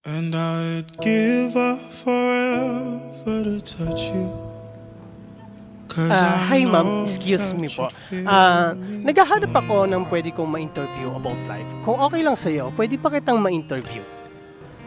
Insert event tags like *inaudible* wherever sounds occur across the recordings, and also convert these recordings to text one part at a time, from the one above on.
And I'd give up forever to touch you. Cause Ah, I hi know ma'am, excuse me po. Ah, me naghahanap ako ng pwede kong ma-interview about life. Kung okay lang sa'yo, pwede pa kitang ma-interview.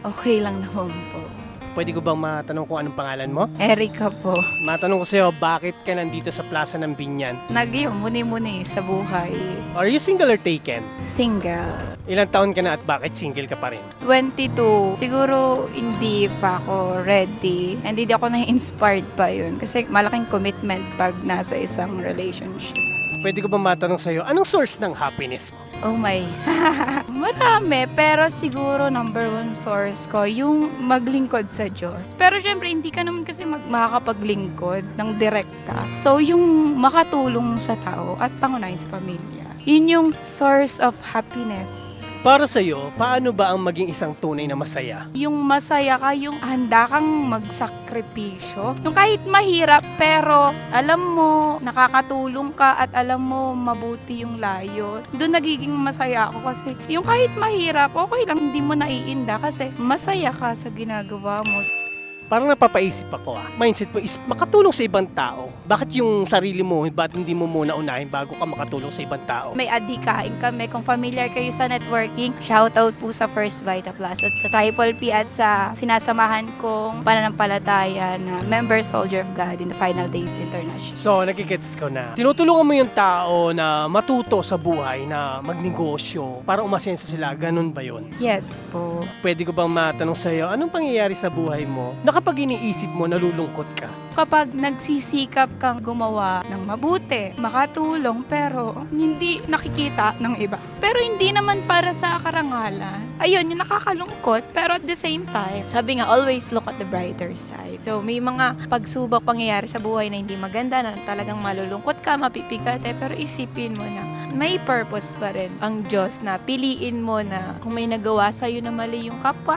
Okay lang naman po. Pwede ko bang matanong kung anong pangalan mo? Erika po. Matanong ko sa'yo, bakit ka nandito sa Plaza ng Binyan? Nagyo, muni-muni sa buhay. Are you single or taken? Single. Ilang taon ka na at bakit single ka pa rin? 22. Siguro hindi pa ako ready. And hindi ako na-inspired pa yun. Kasi malaking commitment pag nasa isang relationship. Pwede ko bang matanong sa'yo, anong source ng happiness mo? Oh my. *laughs* Marami. Pero siguro number one source ko, yung maglingkod sa Diyos. Pero syempre, hindi ka naman kasi mag makakapaglingkod ng direkta. So, yung makatulong sa tao at pangunahin sa pamilya. Yun yung source of happiness. Para sa'yo, paano ba ang maging isang tunay na masaya? Yung masaya ka, yung handa kang magsakripisyo. Yung kahit mahirap, pero alam mo, nakakatulong ka at alam mo, mabuti yung layo. Doon nagiging masaya ako kasi yung kahit mahirap, okay lang, hindi mo naiinda kasi masaya ka sa ginagawa mo. Parang napapaisip ako ah. Mindset mo is makatulong sa ibang tao. Bakit yung sarili mo, bakit hindi mo muna unahin bago ka makatulong sa ibang tao? May adhikain kami. Kung familiar kayo sa networking, shoutout po sa First Vita Plus at sa Triple P at sa sinasamahan kong pananampalataya na Member Soldier of God in the Final Days International. So, nagigets ko na. Tinutulungan mo yung tao na matuto sa buhay na magnegosyo para umasenso sila. Ganun ba yun? Yes po. Pwede ko bang matanong sa'yo, anong pangyayari sa buhay mo na kapag iniisip mo, nalulungkot ka? Kapag nagsisikap kang gumawa ng mabuti, makatulong, pero hindi nakikita ng iba. Pero hindi naman para sa karangalan. Ayun, yung nakakalungkot, pero at the same time, sabi nga, always look at the brighter side. So, may mga pagsubok pangyayari sa buhay na hindi maganda, na talagang malulungkot ka, mapipigate, pero isipin mo na may purpose pa rin ang Diyos na piliin mo na kung may nagawa sa'yo na mali yung kapwa,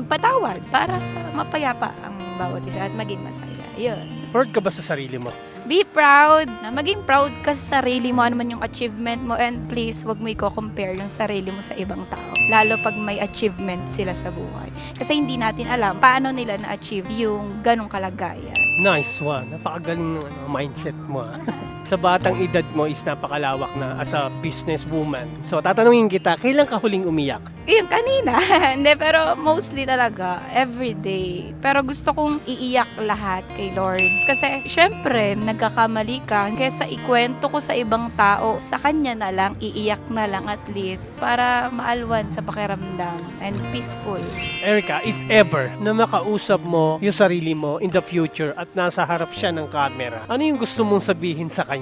magpatawad para mapayapa ang bawat isa at maging masaya. Yun. Proud ka ba sa sarili mo? Be proud. Na maging proud ka sa sarili mo, ano man yung achievement mo, and please, wag mo i-compare yung sarili mo sa ibang tao. Lalo pag may achievement sila sa buhay. Kasi hindi natin alam paano nila na-achieve yung ganong kalagayan. Nice one. Napakagaling ng ano, mindset mo. ah. *laughs* sa batang edad mo is napakalawak na as a businesswoman. So, tatanungin kita, kailan ka huling umiyak? Yun, kanina. *laughs* Hindi, pero mostly talaga, everyday. Pero gusto kong iiyak lahat kay Lord. Kasi, syempre, nagkakamali ka. Kesa ikwento ko sa ibang tao, sa kanya na lang, iiyak na lang at least. Para maalwan sa pakiramdam and peaceful. Erica, if ever na makausap mo yung sarili mo in the future at nasa harap siya ng camera, ano yung gusto mong sabihin sa kanya?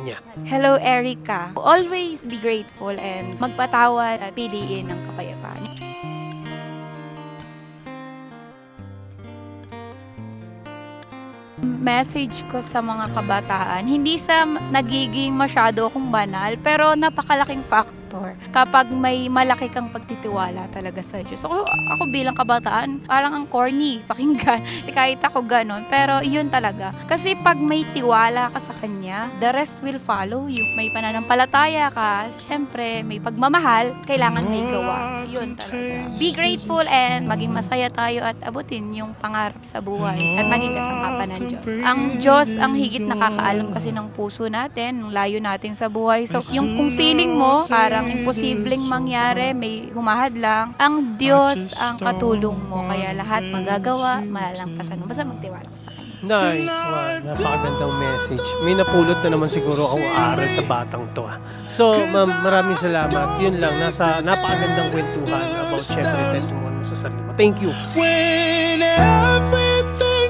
Hello, Erica. Always be grateful and magpatawad at piliin ang kapayapaan. Message ko sa mga kabataan, hindi sa nagiging masyado akong banal, pero napakalaking factor kapag may malaki kang pagtitiwala talaga sa Diyos. Ako, ako bilang kabataan, parang ang corny, *laughs* pakinggan. Kahit ako ganon. Pero yun talaga. Kasi pag may tiwala ka sa Kanya, the rest will follow you. May pananampalataya ka, syempre, may pagmamahal, kailangan may gawa. Yun talaga. Be grateful and maging masaya tayo at abutin yung pangarap sa buhay at maging kasangkapan ng Diyos. Ang Diyos ang higit nakakaalam kasi ng puso natin, ng layo natin sa buhay. So, yung kung feeling mo, parang imposibleng mangyari, may humahad lang, ang Diyos ang katulong mo. Kaya lahat magagawa, malalampasan mo. Basta magtiwala sa Kanya. Nice one. Napakagandang message. May napulot na naman siguro akong aral sa batang to. ah. So, ma'am, maraming salamat. Yun lang, nasa napakagandang kwentuhan about syempre testimony mo sa sarili mo. Thank you. When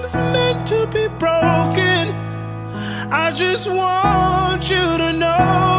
everything's meant to be broken, I just want you to know